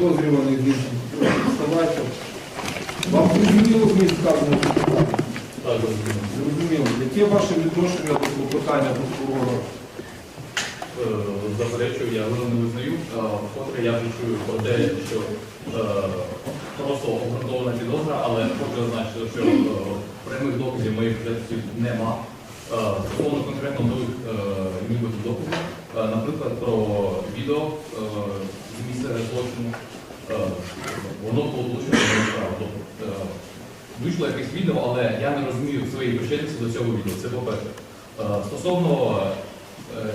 підозрюваний з іншим. Вам зрозуміло зміст сказаного питання? Так, зрозуміло. Зрозуміло. Яке ваше відношення до клопотання прокурора? Е, Заперечую, я його не визнаю. Е, Вкотре я вже чую про те, що е, просто обґрунтована підозра, але хочу зазначити, що прямих доказів моїх праців нема. Стосовно конкретно нових нібито доказів, наприклад, про відео е, злочину, е, воно моєї справи. Тобто, е, Вийшло якесь відео, але я не розумію своєї причетності до цього відео. Це по-перше. Е, Стосовно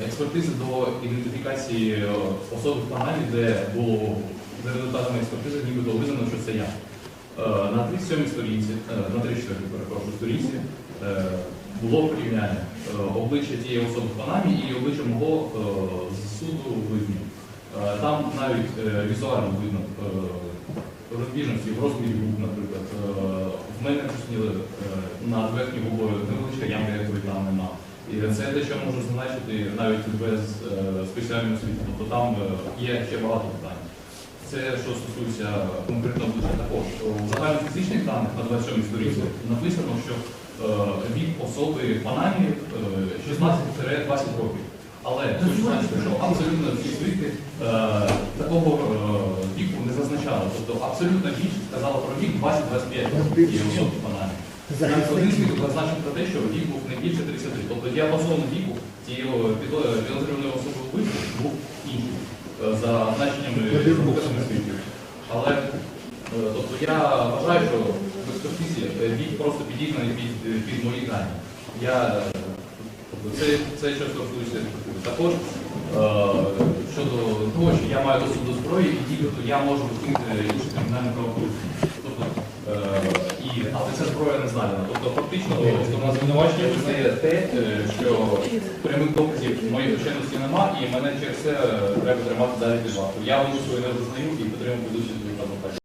експертизи до ідентифікації особи в каналі, де було за результатами експертизи, нібито визнано, що це я. На 37 сторінці, на 34 перепрошую сторінці було порівняння обличчя тієї особи в Панамі і обличчя мого з суду в Литві. Е, Там навіть е, візуально видно е, розбіжності в розмірі губ, наприклад. В мене чесніли над верхньою губою невеличка ямка, як там нема. І це те, що можу зазначити навіть без спеціальної освіти. Тобто там є ще багато питань. Це що стосується конкретно також. У загальнофізичних даних на 27 сторінці написано, що вік особи е, 16-20 років. Але що абсолютно всі свідки е, такого е, віку не зазначали. Тобто абсолютно більшість сказала про вік 20-25 років Панамі. Навіть один свідок зазначив про те, що вік був не більше 33. Тобто діапазон віку цієї підо- підозрюваної особи вбивці був інший е, за значеннями свідків. Але е, тобто я вважаю, що в експертизі е, вік просто підігнаний під, під мої дані. Я е, це, це що стосується. Також е, щодо того, що я маю доступ до зброї, і нібито я можу вчинити інші кримінальні правопорушення. Тобто, е, і, але ця зброя не знайдена. Тобто фактично сторона звинувачення визнає те, е, що прямих доказів моєї вченості нема, і мене через це треба тримати далі під вартою. Я вину свою не визнаю і підтримую будучи адвокатів.